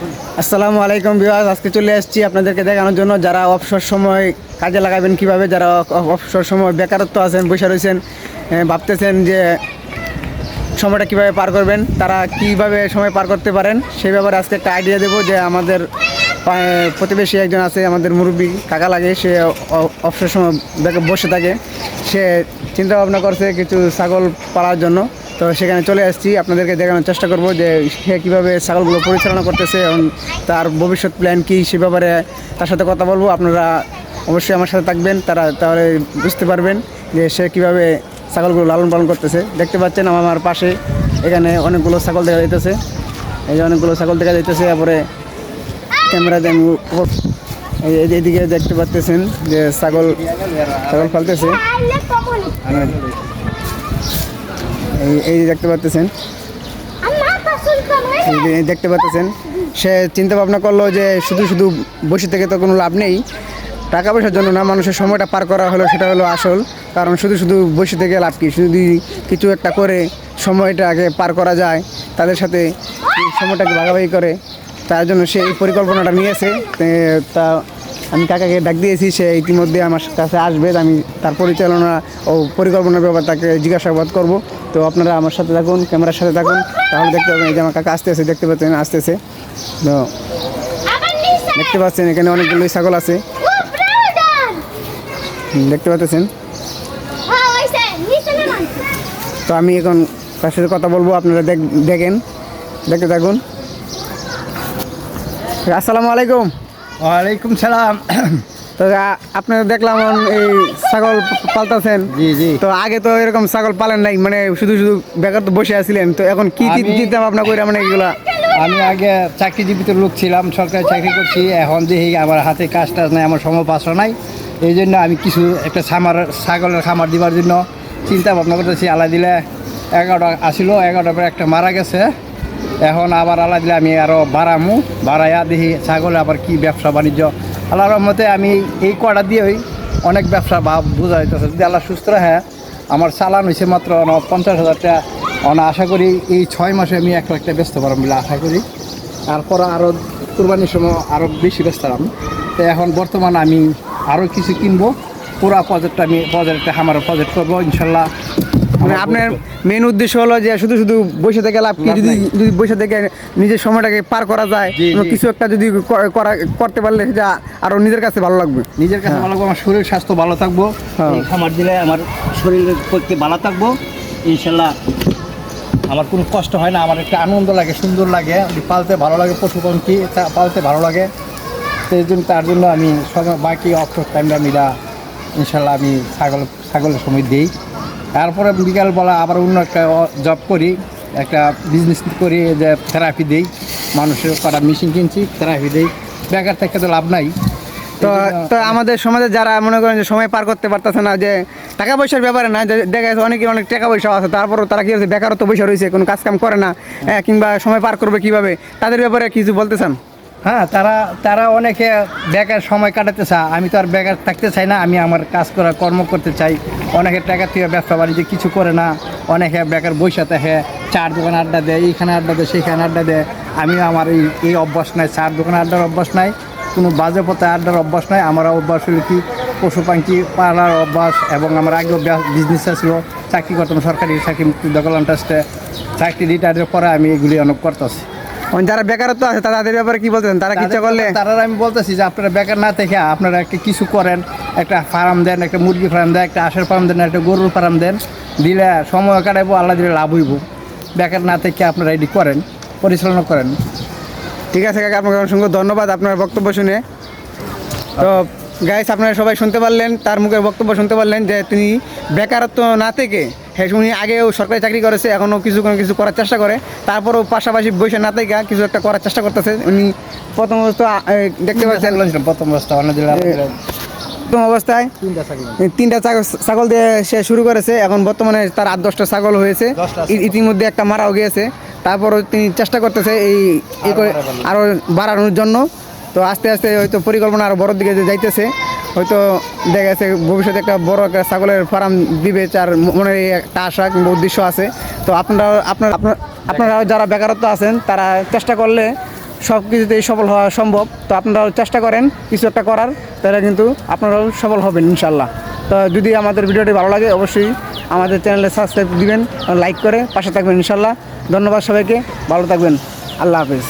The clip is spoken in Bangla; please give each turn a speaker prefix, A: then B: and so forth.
A: আসসালামু আলাইকুম বিভাগ আজকে চলে এসেছি আপনাদেরকে দেখানোর জন্য। যারা অবসর সময় কাজে লাগাবেন কীভাবে, যারা অবসর সময় বেকারত্ব আছেন, বসে রয়েছেন ভাবতেছেন যে সময়টা কীভাবে পার করবেন, তারা কীভাবে সময় পার করতে পারেন সেই ব্যাপারে আজকে একটা আইডিয়া দেবো যে আমাদের প্রতিবেশী একজন আছে, আমাদের মুরব্বী কাকা লাগে, সে অবসর সময় বসে থাকে। সে চিন্তা ভাবনা করছে কিছু ছাগল পালার জন্য। তো সেখানে চলে আসছি। আপনাদেরকে দেখানোর চেষ্টা করব যে সে কীভাবে ছাগলগুলো পরিচালনা করতেছে এবং তার ভবিষ্যৎ প্ল্যান কী সে ব্যাপারে তার সাথে কথা বলব। আপনারা অবশ্যই আমার সাথে থাকবেন, তারা তাহলে বুঝতে পারবেন যে সে কীভাবে ছাগলগুলো লালন পালন করতেছে। দেখতে পাচ্ছেন আমার পাশে এখানে অনেকগুলো ছাগল দেখা যাইতেছে। এই যে অনেকগুলো ছাগল দেখা যাইতেছে, তারপরে ক্যামেরা দেন এইদিকে দেখতে পাচ্তেছেন যে ছাগল ছাগল ফালতেছে এই যে দেখতে পাচ্তেছেন। দেখতে পাচ্ছেন সে চিন্তা ভাবনা করল যে শুধু শুধু বসে থেকে তো কোনো লাভ নেই। টাকা পয়সার জন্য না, মানুষের সময়টা পার করা হলো, সেটা হলো আসল। কারণ শুধু শুধু বসে থেকে লাভ কি? যদি কিছু একটা করে সময়টাকে পার করা যায়, তাদের সাথে সময়টাকে ভাগাভাগি করে, তার জন্য সে এই পরিকল্পনাটা নিয়েছে। তা আমি কাকাকে ডাক দিয়েছি, সে ইতিমধ্যে আমার কাছে আসবে, আমি তার পরিচালনা ও পরিকল্পনার ব্যাপার তাকে জিজ্ঞাসাবাদ করব। তো আপনারা আমার সাথে থাকুন, ক্যামেরার সাথে থাকুন। তাহলে দেখতে পাবেন, এই যে আমার কাকা আসতেছে, দেখতে পাচ্ছেন, আসতেছে। তো দেখতে পাচ্ছেন, এখানে অনেকগুলোই ছাগল আছে। দেখতে পাচ্ছেন? তো আমি এখন তার সাথে কথা বলব, আপনারা দেখ- দেখেন। দেখতে থাকুন। আসসালামু আলাইকুম।
B: ওয়ালাইকুম সালাম।
A: তো আপনারা দেখলাম এই ছাগল পালতেছেন।
B: জি জি।
A: তো আগে তো এরকম ছাগল পালেন নাই মানে শুধু শুধু বেকার তো বসে আছিলেন তো এখন কি চিন্তা ভাবনা করে মানে এগুলা?
B: আমি আগে চাকরিজীবিত লোক ছিলাম সরকারি চাকরি করছি এখন দেখি আমার হাতে কাজ টাজ নাই আমার সময় পাশও নাই। এই জন্য আমি কিছু একটা খামার ছাগলের খামার দিবার জন্য চিন্তা ভাবনা করতেছি আলা দিলে এগারোটা আসিল এগারোটার পরে একটা মারা গেছে। এখন আবার আলা দিলে আমি আরও বাড়ামু, বাড়াইয়া দেখি ছাগলে আবার কি ব্যবসা বাণিজ্য। আল্লাহর মতে আমি এই কটা দিয়েই অনেক ব্যবসা ভাব বোঝা যাইতেছে। যদি আল্লাহ সুস্থ রাখে, আমার চালান হয়েছে মাত্র পঞ্চাশ হাজার টাকা। অনা আশা করি এই ছয় মাসে আমি এক লাখটা ব্যস্ত পারলাম বলে আশা করি। তারপর আরও কুরবানির সময় আরও বেশি ব্যস্ত হলাম। তো এখন বর্তমানে আমি আরও কিছু কিনবো। পুরা প্রজেক্টটা আমি প্রজেক্টটা আমার প্রজেক্ট করব, ইনশাল্লাহ।
A: আপনার মেন উদ্দেশ্য হলো যে শুধু শুধু বসে থেকে লাভ কি? যদি। যদি বসে থেকে নিজের সময়টাকে পার করা যায় কিছু একটা যদি করা করতে পারলে সেটা আরও নিজের কাছে ভালো লাগবে।
B: নিজের কাছে ভালো লাগবো আমার শরীর স্বাস্থ্য ভালো থাকব।
A: হ্যাঁ।
B: খামার দিলে আমার শরীরের পক্ষে ভালো থাকব। ইনশাল্লাহ আমার কোনো কষ্ট হয় না আমার একটা আনন্দ লাগে সুন্দর লাগে। পালতে ভালো লাগে পশু তা- পালতে ভালো লাগে। সেই জন্য তার জন্য আমি সময় বাকি অক্ষর টাইমটা মিলা ইনশাল্লাহ আমি ছাগল ছাগলের সময় দিই। তারপরে বিকালবেলা আবার অন্য একটা জব করি একটা বিজনেস করি যে থেরাপি দিই। মানুষের করা মেশিন কিনছি থেরাপি দিই। বেকার থেকে তো লাভ নাই।
A: তো তো আমাদের সমাজে যারা মনে করেন যে সময় পার করতে পারতেছে না যে টাকা পয়সার ব্যাপারে না যে দেখা যাচ্ছে অনেকে অনেক টাকা পয়সা আছে তারপরও তারা কি হচ্ছে বেকারত্ব পয়সা রয়েছে কোনো কাজ কাম করে না হ্যাঁ, কিংবা সময় পার করবে কীভাবে তাদের ব্যাপারে কিছু বলতে চান?
B: হ্যাঁ তারা তারা অনেকে বেকার সময় কাটাতে চায়। আমি তো আর বেকার থাকতে চাই না, আমি আমার কাজ করা কর্ম করতে চাই। অনেকে টাকা থেকে ব্যবসা বাণিজ্য কিছু করে না, অনেকে বেকার বৈশা থাকে, চার দোকানে আড্ডা দেয়, এইখানে আড্ডা দেয়, সেইখানে আড্ডা দেয়। আমি আমার এই এই অভ্যাস নাই, চার দোকানে আড্ডার অভ্যাস নাই, কোনো বাজে পথে আড্ডার অভ্যাস নাই। আমার অভ্যাস হলো কি, পশু পাখি পালার অভ্যাস এবং আমার আগেও বিজনেস ছিল চাকরি করতাম সরকারি, চাকরি মুক্তি ট্রাস্টে চাকরি রিটায়ারের পরে আমি এগুলি অনেক করতেছি।
A: যারা বেকারত্ব আছে তাদের ব্যাপারে কি বলতেন তারা কিছু করলে?
B: তারা আমি বলতেছি যে আপনারা বেকার না থেকে আপনারা একটা কিছু করেন একটা ফার্ম দেন একটা মুরগি ফার্ম দেন একটা আশের ফার্ম দেন একটা গরুর ফার্ম দেন দিলে সময় কাটাইবো আল্লাহ দিলে লাভ হইব। বেকার না থেকে আপনারা এটি করেন পরিচালনা করেন।
A: ঠিক আছে কাকা আপনাকে অসংখ্য ধন্যবাদ আপনার বক্তব্য শুনে। তো গাইস আপনারা সবাই শুনতে পারলেন তার মুখে বক্তব্য শুনতে পারলেন যে তিনি বেকারত্ব না থেকে উনি আগেও সরকারি চাকরি করেছে এখনও কিছু কোনো কিছু করার চেষ্টা করে। তারপরেও পাশাপাশি বসে না থেকে কিছু একটা করার চেষ্টা করতেছে। উনি প্রথম অবস্থা দেখতে পাচ্ছেন।
B: প্রথম অবস্থা
A: প্রথম অবস্থায়
B: তিনটা
A: ছাগল দিয়ে সে শুরু করেছে। এখন বর্তমানে তার আট দশটা ছাগল হয়েছে। ইতিমধ্যে একটা মারাও গিয়েছে। তারপরও তিনি চেষ্টা করতেছে এই আরও বাড়ানোর জন্য। তো আস্তে আস্তে হয়তো পরিকল্পনা আরও বড় দিকে যাইতেছে। হয়তো দেখা গেছে ভবিষ্যতে একটা বড় একটা ছাগলের ফার্ম দিবে তার মনে একটা আশা কিংবা উদ্দেশ্য আছে। তো আপনারা, আপনার আপনার, আপনারা যারা বেকারত্ব আছেন, তারা চেষ্টা করলে সব কিছুতেই সফল হওয়া সম্ভব। তো আপনারাও চেষ্টা করেন, কিছু একটা করার, তাহলে কিন্তু আপনারাও সফল হবেন ইনশাল্লাহ তো যদি আমাদের ভিডিওটি ভালো লাগে, অবশ্যই আমাদের চ্যানেলে সাবস্ক্রাইব দিবেন, লাইক করে পাশে থাকবেন ইনশাল্লাহ ধন্যবাদ সবাইকে, ভালো থাকবেন। আল্লাহ হাফিজ।